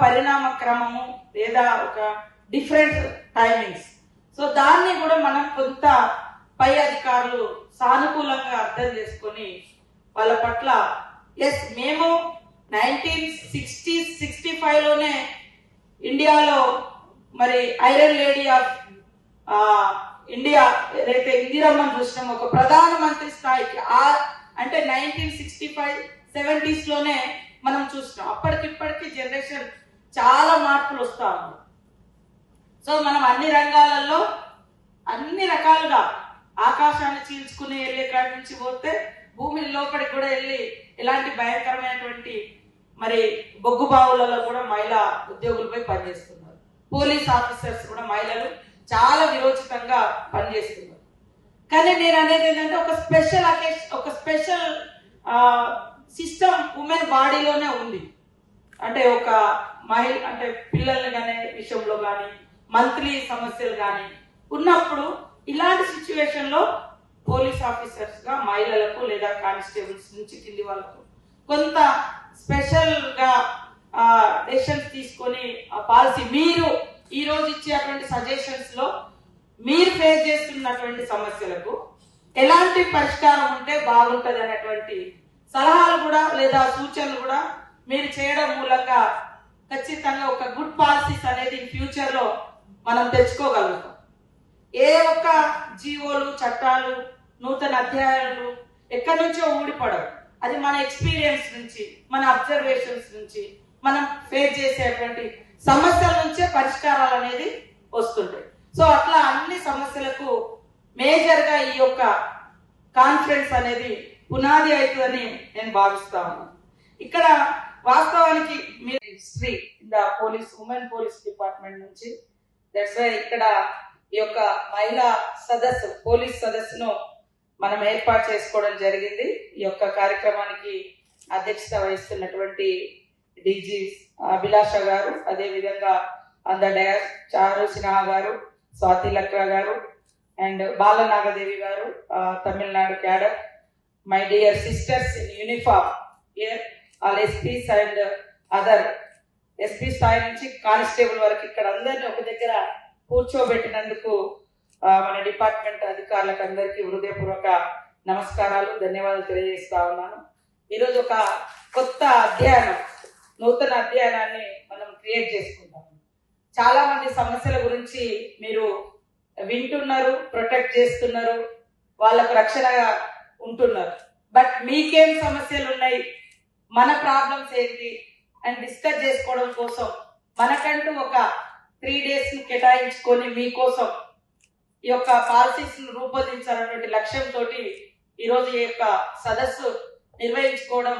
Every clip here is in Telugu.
పరిణామ క్రమము లేదా ఒక డిఫరెంట్ టైమింగ్స్ సో దాన్ని కూడా మనం కొంత పై అధికారులు సానుకూలంగా అర్థం చేసుకొని వాళ్ళ పట్ల ఎస్ మేము నైన్టీన్ సిక్స్టీ సిక్స్టీ ఫైవ్లోనే ఇండియాలో మరి ఐరన్ లేడీ ఆఫ్ ఇండియా ఏదైతే ఇందిరమ్మను చూసినామో ఒక ప్రధానమంత్రి స్థాయికి ఆ అంటే నైన్టీన్ సిక్స్టీ ఫైవ్ సెవెంటీస్లోనే మనం చూసినాం. అప్పటికిప్పటికి జనరేషన్ చాలా మార్పులు వస్తూ ఉంది సో మనం అన్ని రంగాలలో అన్ని రకాలుగా ఆకాశాన్ని చీల్చుకుని వెళ్ళే కాడి నుంచి పోతే భూమి లోపలికి కూడా వెళ్ళి ఎలాంటి భయంకరమైనటువంటి మరి బొగ్గు బావులలో కూడా మహిళా ఉద్యోగులపై పనిచేస్తున్నారు. పోలీస్ ఆఫీసర్స్ కూడా మహిళలు చాలా విరోచితంగా పనిచేస్తున్నారు. కానీ నేను అనేది ఏంటంటే ఒక స్పెషల్ అకేషన్ ఒక స్పెషల్ సిస్టమ్ ఉమెన్ బాడీలోనే ఉంది. అంటే ఒక మహిళ అంటే పిల్లల్ని కానీ విషయంలో కానీ మంత్లీ సమస్యలు కానీ ఉన్నప్పుడు ఇలాంటి సిచ్యువేషన్లో పోలీస్ ఆఫీసర్స్గా మహిళలకు లేదా కానిస్టేబుల్స్ నుంచి కింది వాళ్ళకు కొంత స్పెషల్గా డెసిషన్స్ తీసుకొని ఆ పాలసీ మీరు ఈ రోజు ఇచ్చేటువంటి సజెషన్స్లో మీరు ఫేస్ చేస్తున్నటువంటి సమస్యలకు ఎలాంటి పరిష్కారం ఉంటే బాగుంటది అనేటువంటి సలహాలు కూడా లేదా సూచనలు కూడా మీరు చేయడం మూలంగా ఖచ్చితంగా ఒక గుడ్ పాలసీస్ అనేది ఫ్యూచర్లో మనం తెచ్చుకోగలుగుతాం. ఏ ఒక్క జీవోలు చట్టాలు నూతన అధ్యాయాలు ఎక్కడి నుంచో ఊడిపడవు. అది మన ఎక్స్పీరియన్స్ నుంచి మన అబ్జర్వేషన్స్ నుంచి మనం ఫేస్ చేసేటువంటి సమస్యల నుంచే పరిష్కారాలు అనేది వస్తుంటాయి. సో అట్లా అన్ని సమస్యలకు మేజర్గా ఈ యొక్క కాన్ఫరెన్స్ అనేది పునాది అవుతుందని నేను భావిస్తా ఉన్నాను. ఇక్కడ వాస్తవానికి మీరు history the police women police department నుంచి దట్స్ వై ఇక్కడ ఈ యొక్క మహిళా సదస్సు పోలీస్ సదస్సును మనం ఏర్పాటు చేసుకోవడం జరిగింది. ఈ యొక్క కార్యక్రమానికి అధ్యక్షత వహిస్తున్నటువంటి డీజీ అభిలాష గారు అదేవిధంగా అంద డయాస్ చారు సిన్హా గారు స్వాతి లక్రా గారు అండ్ బాలనాగదేవి గారు Tamil Nadu cadre. My dear sisters in uniform year all SPs and other SP స్థాయి నుంచి కానిస్టేబుల్ వరకు ఇక్కడ అందరినీ ఒక దగ్గర కూర్చోబెట్టినందుకు మన డిపార్ట్మెంట్ అధికారులకు అందరికీ హృదయపూర్వక నమస్కారాలు ధన్యవాదాలు తెలియజేస్తా ఉన్నాను. ఈరోజు ఒక కొత్త అధ్యయనం నూతన అధ్యయనాన్ని మనం క్రియేట్ చేసుకుంటాం చాలా మంది సమస్యల గురించి మీరు వింటున్నారు ప్రొటెక్ట్ చేస్తున్నారు వాళ్ళకు రక్షణగా ఉంటున్నారు. బట్ మీకేం సమస్యలు ఉన్నాయి? మన ప్రాబ్లమ్స్ ఏంటి అండ్ డిస్కస్ చేసుకోవడం కోసం మనకంటూ ఒక త్రీ డేస్ కేటాయించుకొని మీకోసం ఈ యొక్క పాలసీస్ రూపొందించాలన్నటువంటి లక్ష్యంతో ఈరోజు ఈ యొక్క సదస్సు నిర్వహించుకోవడం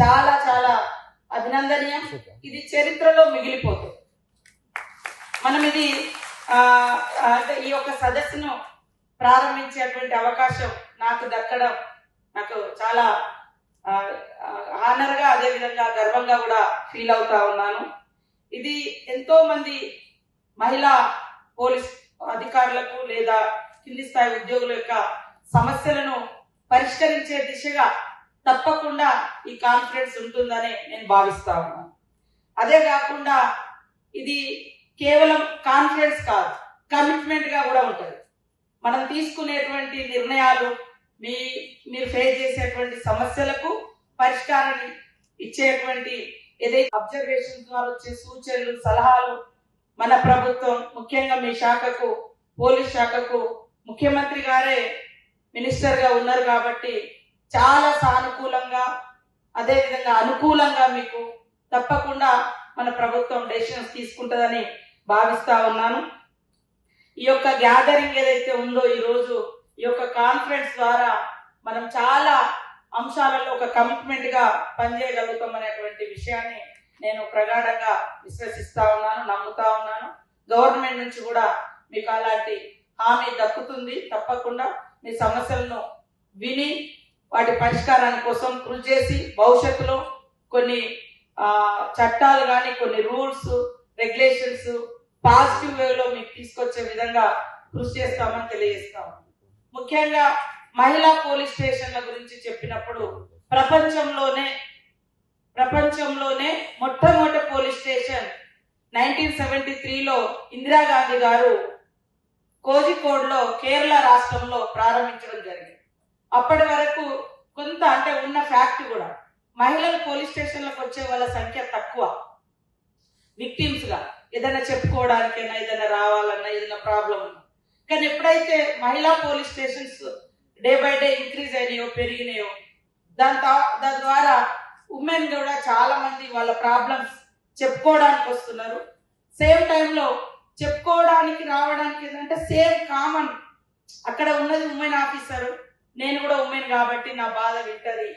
చాలా చాలా అభినందనీయం. ఇది చరిత్రలో మిగిలిపోతుంది. మనం ఇది అంటే ఈ యొక్క సదస్సును ప్రారంభించేటువంటి అవకాశం నాకు దక్కడం నాకు చాలా ఆనర్గా అదే విధంగా గర్వంగా కూడా ఫీల్ అవుతా ఉన్నాను. ఇది ఎంతో మంది మహిళా పోలీస్ అధికారులకు లేదా కింది స్థాయి ఉద్యోగుల యొక్క సమస్యలను పరిష్కరించే దిశగా తప్పకుండా ఈ కాన్ఫిడెన్స్ ఉంటుందని నేను భావిస్తా ఉన్నాను. అదే కాకుండా ఇది కేవలం కాన్ఫిడెన్స్ కాదు కమిట్మెంట్గా కూడా ఉంటుంది. మనం తీసుకునేటువంటి నిర్ణయాలు మీ మీరు ఫేస్ చేసేటువంటి సమస్యలకు పరిష్కారాన్ని ఇచ్చేటువంటి ఏదైతే అబ్జర్వేషన్ ద్వారా వచ్చే సూచనలు సలహాలు మన ప్రభుత్వం ముఖ్యంగా మీ శాఖకు పోలీస్ శాఖకు ముఖ్యమంత్రి గారే మినిస్టర్గా ఉన్నారు కాబట్టి చాలా సానుకూలంగా అదేవిధంగా అనుకూలంగా మీకు తప్పకుండా మన ప్రభుత్వం డెసిషన్స్ తీసుకుంటుందని భావిస్తా ఉన్నాను. ఈ యొక్క గ్యాదరింగ్ ఏదైతే ఉందో ఈరోజు ఈ యొక్క కాన్ఫరెన్స్ ద్వారా మనం చాలా అంశాలలో ఒక కమిట్మెంట్గా పనిచేయగలుగుతాం అనేటువంటి విషయాన్ని నేను ప్రగాఢంగా విశ్వసిస్తా ఉన్నాను నమ్ముతా ఉన్నాను. గవర్నమెంట్ నుంచి కూడా మీకు అలాంటి హామీ దక్కుతుంది. తప్పకుండా మీ సమస్యలను విని వాటి పరిష్కారాని కోసం కృషి చేసి భవిష్యత్తులో కొన్ని చట్టాలు కానీ కొన్ని రూల్స్ రెగ్యులేషన్స్ పాజిటివ్ వేలో మీకు తీసుకొచ్చే విధంగా కృషి చేస్తామని తెలియజేస్తాము ముఖ్యంగా మహిళా పోలీస్ స్టేషన్ల గురించి చెప్పినప్పుడు ప్రపంచంలోనే ప్రపంచంలోనే మొట్టమొదటి పోలీస్ స్టేషన్ నైన్టీన్ సెవెంటీ త్రీలో ఇందిరాగాంధీ గారు కోజికోడ్లో కేరళ రాష్ట్రంలో ప్రారంభించడం జరిగింది. అప్పటి వరకు కొంత అంటే ఉన్న ఫ్యాక్ట్ కూడా మహిళలు పోలీస్ స్టేషన్లకు వచ్చే వాళ్ళ సంఖ్య తక్కువ. విక్టిమ్స్గా ఏదైనా చెప్పుకోవడానికైనా ఏదైనా రావాలన్నా ఏదైనా ప్రాబ్లం ఉన్నా. కానీ ఎప్పుడైతే మహిళా police stations day by day increase అయినాయో పెరిగినాయో దాని తా- దాని ద్వారా ఉమెన్ కూడా చాలా మంది వాళ్ళ ప్రాబ్లమ్స్ చెప్పుకోవడానికి వస్తున్నారు. సేమ్ టైంలో చెప్పుకోవడానికి రావడానికి ఏంటంటే సేమ్ కామన్ అక్కడ ఉన్నది ఉమెన్ ఆఫీసర్ నేను కూడా ఉమెన్ కాబట్టి నా బాధ వింటది.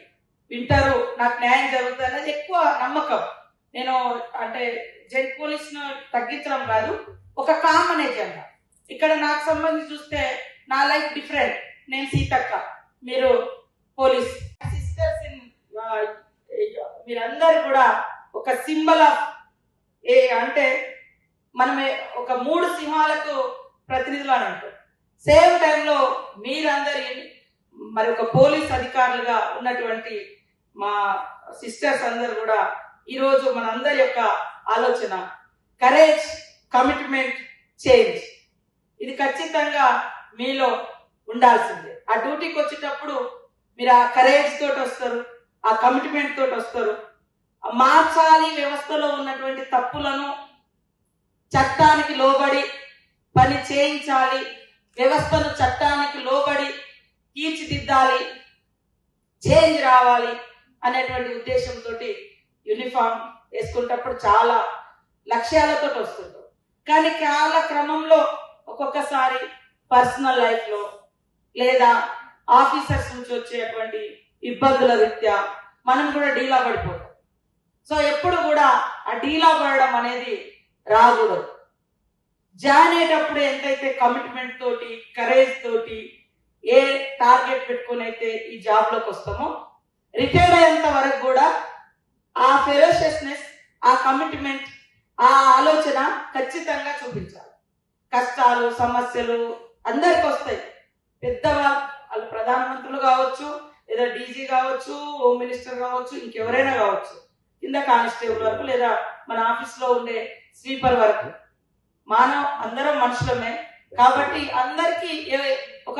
వింటారు నాకు న్యాయం జరుగుతుంది అనేది ఎక్కువ నమ్మకం. నేను అంటే జెంట్ పోలీస్ను తగ్గించడం కాదు ఒక కామన్ ఎజెండా ఇక్కడ నాకు సంబంధించి చూస్తే నా లైఫ్ డిఫరెంట్. నేను సీతక్క. మీరు పోలీస్. సిస్టర్స్ ఇన్ మీరందరూ కూడా ఒక సింబల్ ఆఫ్ ఏ అంటే మనమే ఒక మూడు సింహాలకు ప్రతినిధులు అని అంటాం సేమ్ టైంలో మీరందరి మరి ఒక పోలీస్ అధికారులుగా ఉన్నటువంటి మా సిస్టర్స్ అందరు కూడా ఈరోజు మనందరి యొక్క ఆలోచన. కరేజ్ కమిట్మెంట్ చేంజ్ ఇది ఖచ్చితంగా మీలో ఉండాల్సిందే. ఆ డ్యూటీకి వచ్చేటప్పుడు మీరు ఆ కరేజ్ తోటి వస్తారు ఆ కమిట్మెంట్ తోటి వస్తారు. మార్చాలి వ్యవస్థలో ఉన్నటువంటి తప్పులను చట్టానికి లోబడి పని చేయించాలి వ్యవస్థను చట్టానికి లోబడి తీర్చిదిద్దాలి చేంజ్ రావాలి అనేటువంటి ఉద్దేశంతో యూనిఫామ్ వేసుకునేటప్పుడు చాలా లక్ష్యాలతో వస్తుంటాం. కానీ కాల క్రమంలో ఒక్కొక్కసారి పర్సనల్ లైఫ్లో లేదా ఆఫీసర్స్ నుంచి వచ్చేటువంటి ఇబ్బందుల రీత్యా మనం కూడా డీలా పడిపోతాం. సో ఎప్పుడు కూడా ఆ డీలా పడడం అనేది రాకూడదు. జాయిన్ అయ్యేటప్పుడు ఎంతైతే కమిట్మెంట్ తోటి కరేజ్ తోటి ఏ టార్గెట్ పెట్టుకుని అయితే ఈ జాబ్లోకి వస్తామో రిటైర్ అయ్యేంత వరకు కూడా ఆ ఫెరోషియస్నెస్ ఆ కమిట్మెంట్ ఆ ఆలోచన ఖచ్చితంగా చూపించాలి. కష్టాలు సమస్యలు అందరికి వస్తాయి. పెద్దవాళ్ళు వాళ్ళు ప్రధానమంత్రులు కావచ్చు లేదా డీజీ కావచ్చు హోమ్ మినిస్టర్ కావచ్చు ఇంకెవరైనా కావచ్చు. కింద కానిస్టేబుల్ వరకు లేదా మన ఆఫీస్లో ఉండే స్వీపర్ వరకు. మానవ అందరం మనుషులమే. కాబట్టి అందరికీ ఒక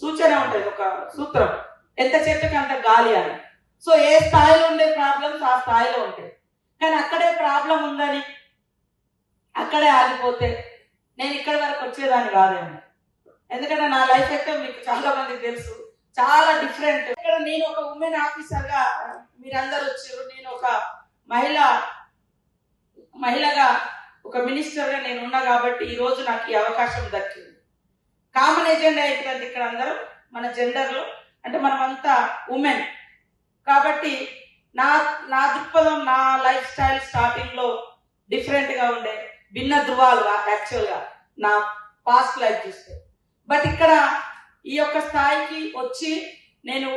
సూచన ఉంటుంది ఒక సూత్రం. ఎంత చెట్టుకి అంత గాలి అని. సో ఏ స్థాయిలో ఉండే ప్రాబ్లమ్స్ ఆ స్థాయిలో ఉంటాయి. కానీ అక్కడే ప్రాబ్లం ఉందని అక్కడే ఆగిపోతే నేను ఇక్కడ వరకు వచ్చేదాన్ని కాదేమో. ఎందుకంటే నా లైఫ్ అయితే మీకు చాలా మందికి తెలుసు. చాలా డిఫరెంట్ ఇక్కడ నేను ఒక ఉమెన్ ఆఫీసర్గా మీరందరూ వచ్చారు. నేను ఒక మహిళ మహిళగా ఒక మినిస్టర్గా నేను ఉన్నా కాబట్టి ఈరోజు నాకు ఈ అవకాశం దక్కింది. కామన్ ఎజెండా ఏంటంటే ఇక్కడ అందరూ మన జెండర్లో అంటే అంటే మనమంతా ఉమెన్ కాబట్టి నా నా దృక్పథం నా లైఫ్ స్టైల్ స్టార్టింగ్లో డిఫరెంట్గా ఉండే. భిన్న ధృవాలుగా యాక్చువల్గా నా పాస్ట్ లైఫ్ చూస్తే. బట్ ఇక్కడ ఈ యొక్క స్థాయికి వచ్చి నేను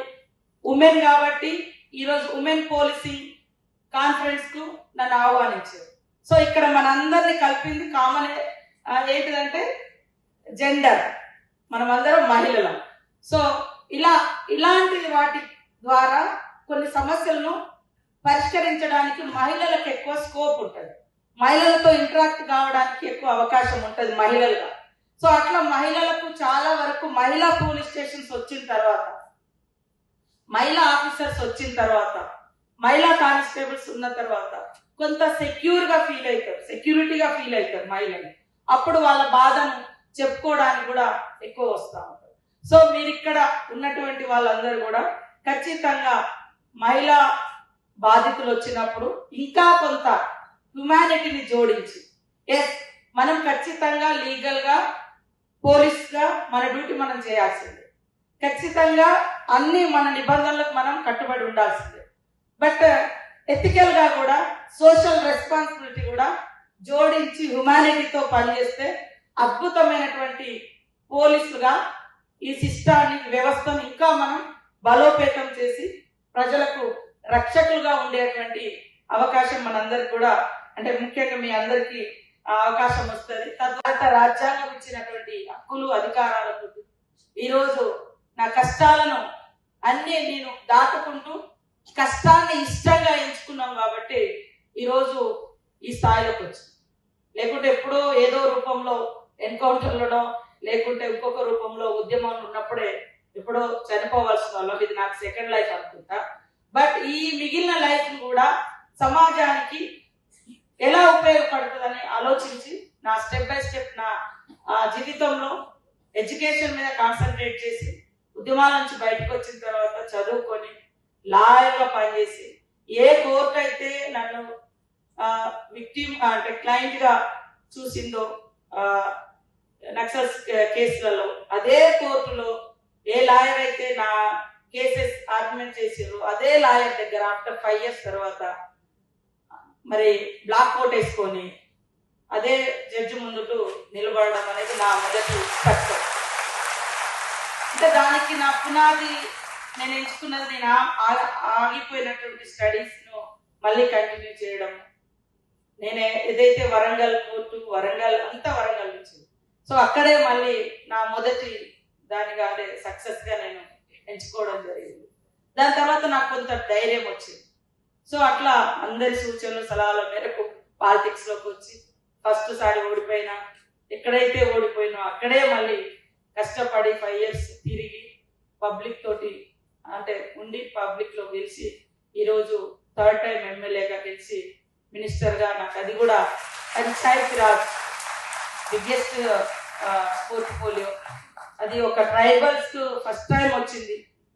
ఉమెన్ కాబట్టి ఈరోజు ఉమెన్ పోలీసింగ్ కాన్ఫరెన్స్కు నన్ను ఆహ్వానించారు. సో ఇక్కడ మనందరినీ కలిపింది కామన్ ఏంటిదంటే జెండర్ మనమందరం మహిళలం. సో ఇలా ఇలాంటి వాటి ద్వారా కొన్ని సమస్యలను పరిష్కరించడానికి మహిళలకు ఎక్కువ స్కోప్ ఉంటుంది. మహిళలతో ఇంటరాక్ట్ కావడానికి ఎక్కువ అవకాశం ఉంటుంది మహిళలుగా. సో అట్లా మహిళలకు చాలా వరకు మహిళా పోలీస్ స్టేషన్స్ వచ్చిన తర్వాత మహిళా ఆఫీసర్స్ వచ్చిన తర్వాత మహిళా కానిస్టేబుల్స్ ఉన్న తర్వాత కొంత సెక్యూర్గా ఫీల్ అవుతారు సెక్యూరిటీగా ఫీల్ అవుతారు మహిళలు. అప్పుడు వాళ్ళ బాధను చెప్పుకోవడానికి కూడా ఎక్కువ వస్తూ ఉంటారు. సో మీరు ఇక్కడ ఉన్నటువంటి వాళ్ళందరూ కూడా ఖచ్చితంగా మహిళా బాధితులు వచ్చినప్పుడు ఇంకా కొంత హ్యుమానిటీని జోడించి. ఎస్ మనం ఖచ్చితంగా లీగల్గా పోలీస్గా మన డ్యూటీ మనం చేయాల్సిందే. ఖచ్చితంగా అన్ని మన నిబంధనలకు మనం కట్టుబడి ఉండాల్సిందే. బట్ ఎథికల్గా uh, కూడా సోషల్ రెస్పాన్సిబిలిటీ కూడా జోడించి హ్యుమానిటీతో పనిచేస్తే అద్భుతమైనటువంటి పోలీసుగా ఈ సిస్టాన్ని వ్యవస్థను ఇంకా మనం బలోపేతం చేసి ప్రజలకు రక్షకులుగా ఉండేటువంటి అవకాశం మనందరికి కూడా అంటే ముఖ్యంగా మీ అందరికీ అవకాశం వస్తుంది. తద్వారా రాజ్యాంగం ఇచ్చినటువంటి హక్కులు అధికారాలకు ఈరోజు నా కష్టాలను అన్నీ నేను దాటుకుంటూ కష్టాన్ని ఇష్టంగా ఎంచుకున్నాం కాబట్టి ఈరోజు ఈ స్థాయిలోకి వచ్చింది. లేకుంటే ఎప్పుడో ఏదో రూపంలో ఎన్కౌంటర్లలో లేకుంటే ఇంకొక రూపంలో ఉద్యమం ఉన్నప్పుడే ఎప్పుడో చనిపోవాల్సిన వాళ్ళం. ఇది నాకు సెకండ్ లైఫ్ అనుకుంటా. బట్ ఈ మిగిలిన లైఫ్ కూడా సమాజానికి ఎలా ఉపయోగపడుతుందని ఆలోచించి నా స్టెప్ బై స్టెప్ నా జీవితంలో ఎడ్యుకేషన్ మీద కాన్సన్ట్రేట్ చేసి ఉద్యమాల నుంచి బయటకు వచ్చిన తర్వాత చదువుకొని లాయర్గా పనిచేసి ఏ కోర్టు అయితే నన్ను విక్టిమ్ అంటే క్లయింట్గా చూసిందో నక్సల్స్ కేసులలో అదే కోర్టులో ఏ లాయర్ అయితే నా కేసెస్ ఆర్గ్యుమెంట్ చేసిందో అదే లాయర్ దగ్గర ఆఫ్టర్ ఫైవ్ ఇయర్స్ తర్వాత మరి బ్లాక్ కోట్ వేసుకొని అదే జడ్జి ముందుకు నిలబడడం అనేది నా మొదటి కష్టం. అంటే దానికి నా పునాది నేను ఎంచుకున్నది నేను ఆ- ఆగిపోయినటువంటి స్టడీస్ను మళ్ళీ కంటిన్యూ చేయడం. నేను ఏదైతే వరంగల్ కోర్టు వరంగల్ అంతా వరంగల్ నుంచి. సో అక్కడే మళ్ళీ నా మొదటి దానిగా అంటే సక్సెస్గా నేను ఎంచుకోవడం జరిగింది. దాని తర్వాత నాకు కొంత ధైర్యం వచ్చింది. సో అట్లా అందరి సూచనలు సలహాల మేరకు పాలిటిక్స్లోకి వచ్చి ఫస్ట్ సారి ఓడిపోయినా ఎక్కడైతే ఓడిపోయినా అక్కడే మళ్ళీ కష్టపడి ఫైవ్ ఇయర్స్ తిరిగి పబ్లిక్ తోటి అంటే ఉండి పబ్లిక్లో గెలిచి ఈరోజు థర్డ్ టైం ఎమ్మెల్యేగా గెలిచి మినిస్టర్గా నాకు అది కూడా పంచాయతీ రాజ్ బిగ్గెస్ట్ పోర్ట్ఫోలియో అది ఒక ట్రైబల్స్ ఫస్ట్ టైం వచ్చింది.